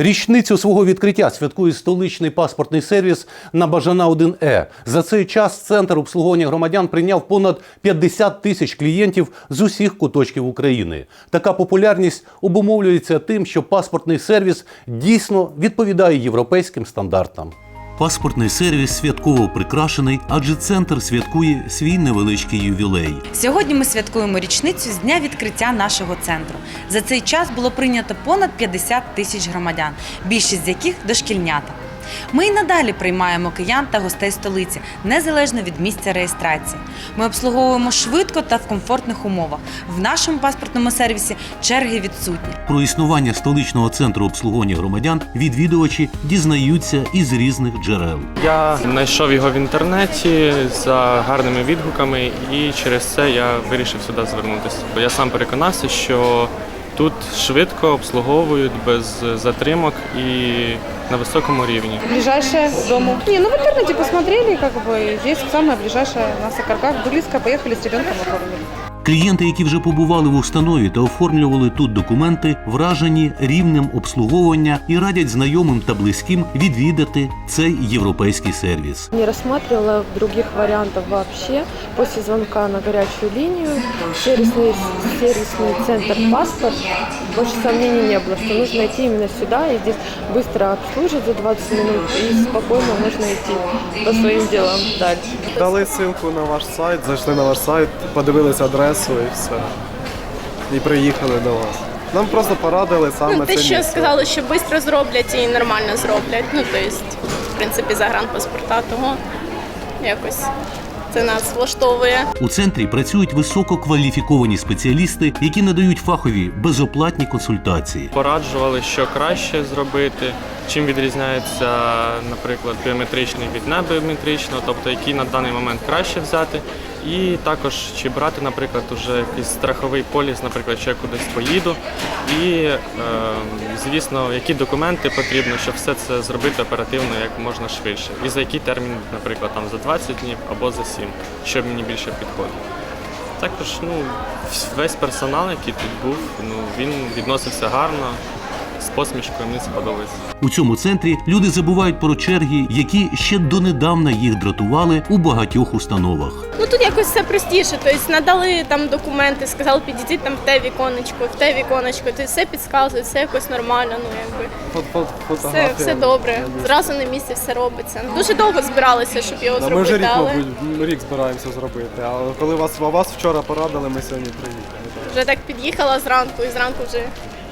Річницю свого відкриття святкує столичний паспортний сервіс на Бажана 1Е. За цей час центр обслуговування громадян прийняв понад 50 тисяч клієнтів з усіх куточків України. Така популярність обумовлюється тим, що паспортний сервіс дійсно відповідає європейським стандартам. Паспортний сервіс святково прикрашений, адже центр святкує свій невеличкий ювілей. Сьогодні ми святкуємо річницю з дня відкриття нашого центру. За цей час було прийнято понад 50 тисяч громадян, більшість з яких дошкільнята. Ми і надалі приймаємо киян та гостей столиці незалежно від місця реєстрації. Ми обслуговуємо швидко та в комфортних умовах. В нашому паспортному сервісі черги відсутні. Про існування столичного центру обслуговування громадян відвідувачі дізнаються із різних джерел. Я знайшов його в інтернеті за гарними відгуками, і через це я вирішив сюди звернутися. Бо я сам переконався, що тут швидко обслуговують без затримок і на високому рівні. Ближайше дому. Не, ну в интернете посмотрели, как бы здесь самое ближайшее на Сокарках. Близко, поехали с ребенком оформили. Клієнти, які вже побували в установі та оформлювали тут документи, вражені рівнем обслуговування і радять знайомим та близьким відвідати цей європейський сервіс. Не рассматривала других вариантов вообще. После звонка на горячую линию, сервисный, сервисный центр «Паспорт», больше сомнений не было, что нужно идти именно сюда, и здесь быстро обслужат за 20 минут, и спокойно можно идти по своим делам дальше. Дали ссылку на ваш сайт, зайшли на ваш сайт, подивилися адресу і все. І приїхали до вас. Нам просто порадили саме Ну, те, це що місце. сказали, що швидко зроблять і нормально зроблять. Ну, тобто, в принципі, загранпаспорта, того якось це нас влаштовує. У центрі працюють висококваліфіковані спеціалісти, які надають фахові безоплатні консультації. Пораджували, що краще зробити, чим відрізняється, наприклад, біометричний від небіометричного, тобто який на даний момент краще взяти. І також чи брати, наприклад, уже якийсь страховий поліс, наприклад, що я кудись поїду. І, е, звісно, які документи потрібно, щоб все це зробити оперативно як можна швидше. І за який термін, наприклад, там за 20 днів або за 7, щоб мені більше підходить. Також ну, весь персонал, який тут був, ну, він відносився гарно, з посмішкою, мені сподобається. У цьому центрі люди забувають про черги, які ще донедавна їх дратували у багатьох установах. Ну тут якось все простіше. Тобто надали там документи, сказали, підійдіть там в те віконечко, в те віконечко, тобто все підказують, все якось нормально. Ну якби все, все добре. Зразу на місці все робиться. Дуже довго збиралися, щоб його Да, ми вже рік, але мабуть, рік збираємося зробити. А коли вас, вас вчора порадили, ми сьогодні приїхали. вже так під'їхала зранку і зранку вже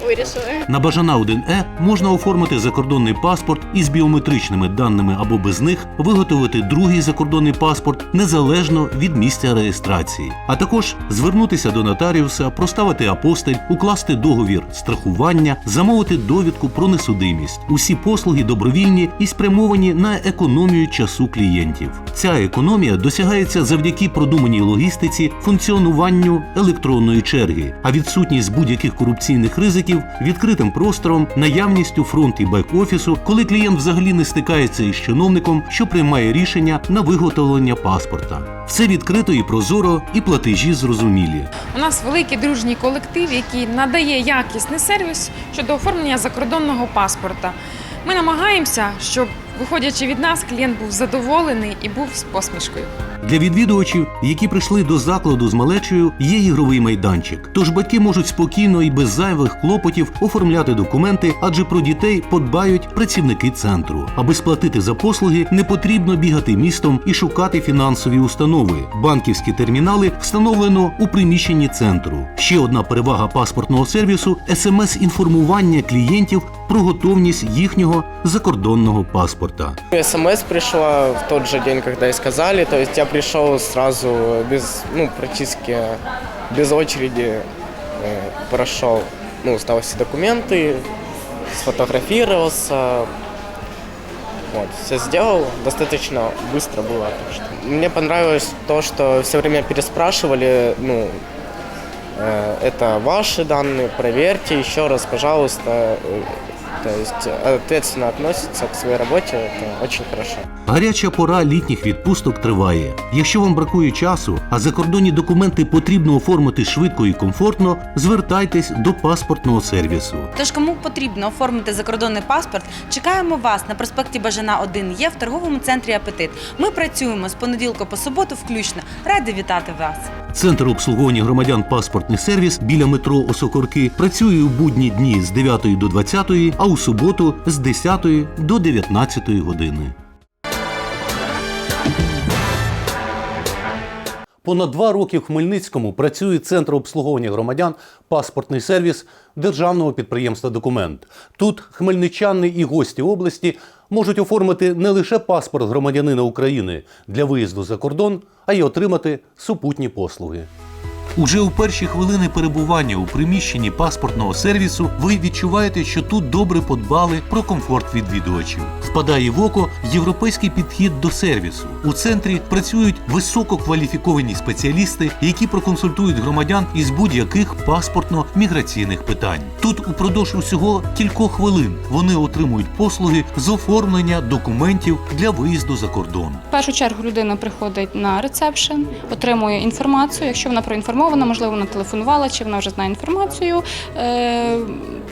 вирішили. На Бажана 1Е можна оформити закордонний паспорт із біометричними даними або без них, виготовити другий закордонний паспорт незалежно від місця реєстрації, а також звернутися до нотаріуса, проставити апостиль, укласти договір страхування, замовити довідку про несудимість. Усі послуги добровільні і спрямовані на економію часу клієнтів. Ця економія досягається завдяки продуманій логістиці, функціонуванню електронної черги, а відсутність будь-яких корупційних ризиків, відкритим простором, наявністю фронт і бек-офісу, коли клієнт взагалі не стикається із чиновником, що приймає рішення на виготовлення паспорта. Все відкрито і прозоро, і платежі зрозумілі. У нас великий дружній колектив, який надає якісний сервіс щодо оформлення закордонного паспорта. Ми намагаємося, щоб, виходячи від нас, клієнт був задоволений і був з посмішкою. Для відвідувачів, які прийшли до закладу з малечею, є ігровий майданчик. Тож батьки можуть спокійно і без зайвих клопотів оформляти документи, адже про дітей подбають працівники центру. Аби сплатити за послуги, не потрібно бігати містом і шукати фінансові установи. Банківські термінали встановлено у приміщенні центру. Ще одна перевага паспортного сервісу смс-інформування клієнтів про готовність їхнього закордонного паспорта. СМС пришла в тот же день, когда и сказали. То есть я пришел сразу без, ну, практически без очереди, э, прошел, ну, сдал все документы, сфотографировался, вот, все сделал, достаточно быстро было. что Мне понравилось то, что все время переспрашивали, ну, э, это ваши данные, проверьте еще раз, пожалуйста. Э, То есть ответственно относится к своей работе, это очень хорошо. Гаряча пора літніх відпусток триває. Якщо вам бракує часу, а закордонні документи потрібно оформити швидко і комфортно, звертайтесь до паспортного сервісу. Тож, кому потрібно оформити закордонний паспорт, чекаємо вас на проспекті Бажана 1 є в торговому центрі Апетит. Ми працюємо з понеділка по суботу включно. Раді вітати вас! Центр обслуговування громадян паспортний сервіс біля метро Осокорки працює у будні дні з 9 до 20, а у суботу з 10 до 19 години. Понад два роки в Хмельницькому працює центр обслуговування громадян паспортний сервіс державного підприємства Документ. Тут хмельничани і гості області можуть оформити не лише паспорт громадянина України для виїзду за кордон, а й отримати супутні послуги. Уже у перші хвилини перебування у приміщенні паспортного сервісу ви відчуваєте, що тут добре подбали про комфорт відвідувачів. Впадає в око європейський підхід до сервісу. У центрі працюють висококваліфіковані спеціалісти, які проконсультують громадян із будь-яких паспортно-міграційних питань. Тут упродовж усього кількох хвилин вони отримують послуги з оформлення документів для виїзду за кордон. В першу чергу людина приходить на ресепшн, отримує інформацію. Якщо вона проінформована, можливо, вона телефонувала, чи вона вже знає інформацію. Е,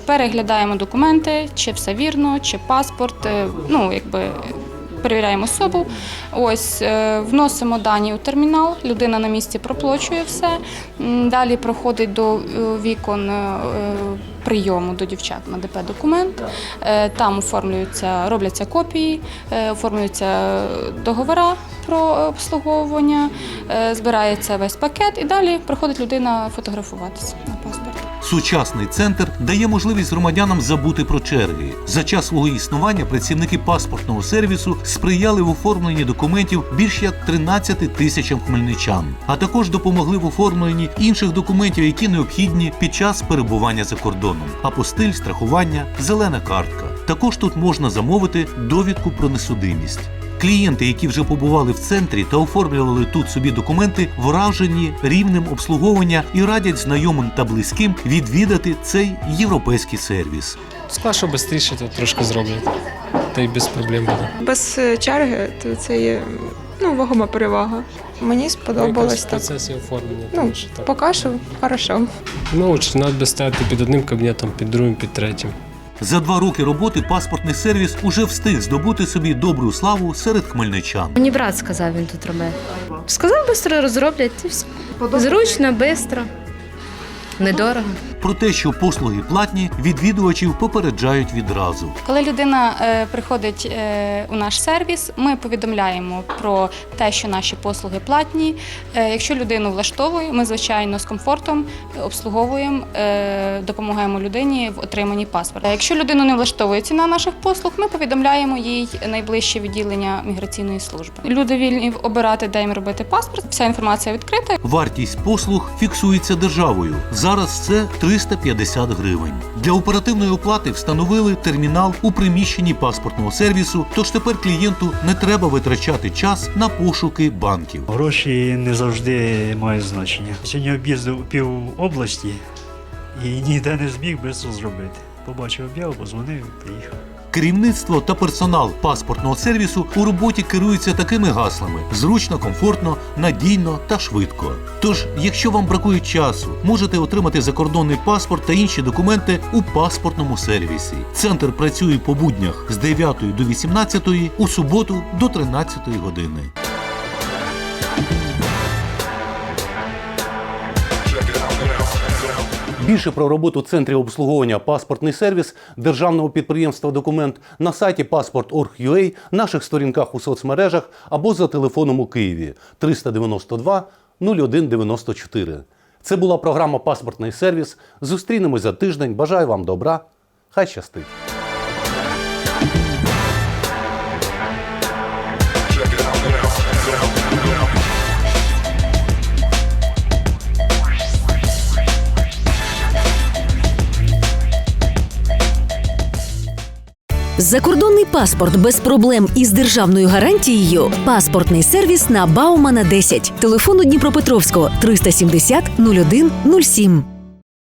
Переглядаємо документи, чи все вірно, чи паспорт. е, Ну, якби. Перевіряємо особу, ось е, вносимо дані у термінал. Людина на місці проплачує все. Далі проходить до вікон прийому до дівчат на ДП документ. Там оформлюються, робляться копії, оформлюються договори про обслуговування, е, збирається весь пакет і далі приходить людина фотографуватися на паспорт. Сучасний центр дає можливість громадянам забути про черги. За час свого існування працівники паспортного сервісу сприяли в оформленні документів більш як 13 тисячам хмельничан, а також допомогли в оформленні інших документів, які необхідні під час перебування за кордоном: апостиль, страхування, зелена картка. Також тут можна замовити довідку про несудимість. Клієнти, які вже побували в центрі та оформлювали тут собі документи, вражені рівнем обслуговування і радять знайомим та близьким відвідати цей європейський сервіс. Склад, швидше, то трошки зроблять. Та й без проблем буде. Без е, черги то це є ну, вагома перевага. Мені сподобалось так. процесі оформлення. Ну, тому що так. поки що хорошо. Ну, чи треба стояти під одним кабінетом, під другим, під третім. За два роки роботи паспортний сервіс уже встиг здобути собі добру славу серед хмельничан. Мені брат сказав, він тут робить. Сказав, швидко розроблять. Зручно, швидко, недорого. Про те, що послуги платні, відвідувачів попереджають відразу. Коли людина е, приходить е, у наш сервіс, ми повідомляємо про те, що наші послуги платні. Е, якщо людину влаштовує, ми звичайно з комфортом обслуговуємо, допомагаємо людині в отриманні паспорта. Якщо людину не влаштовує ціна наших послуг, ми повідомляємо їй найближче відділення міграційної служби. Люди вільні обирати, де їм робити паспорт. Вся інформація відкрита. Вартість послуг фіксується державою. Зараз це 350 гривень. Для оперативної оплати встановили термінал у приміщенні паспортного сервісу, тож тепер клієнту не треба витрачати час на пошуки банків. Гроші не завжди мають значення. Сьогодні об'їздив пів області і ніде не зміг без зробити. Побачив об'яву, позвонив і приїхав. Керівництво та персонал паспортного сервісу у роботі керуються такими гаслами: зручно, комфортно, надійно та швидко. Тож, якщо вам бракує часу, можете отримати закордонний паспорт та інші документи у паспортному сервісі. Центр працює по буднях з 9 до 18, у суботу до 13 години. Більше про роботу центрів обслуговування паспортний сервіс державного підприємства Документ на сайті passport.org.ua, наших сторінках у соцмережах або за телефоном у Києві 392 0194. Це була програма Паспортний сервіс. Зустрінемось за тиждень. Бажаю вам добра. Хай щастить! Закордонний паспорт без проблем із державною гарантією. Паспортний сервіс на Баумана 10. Телефон у Дніпропетровського 370 01 07.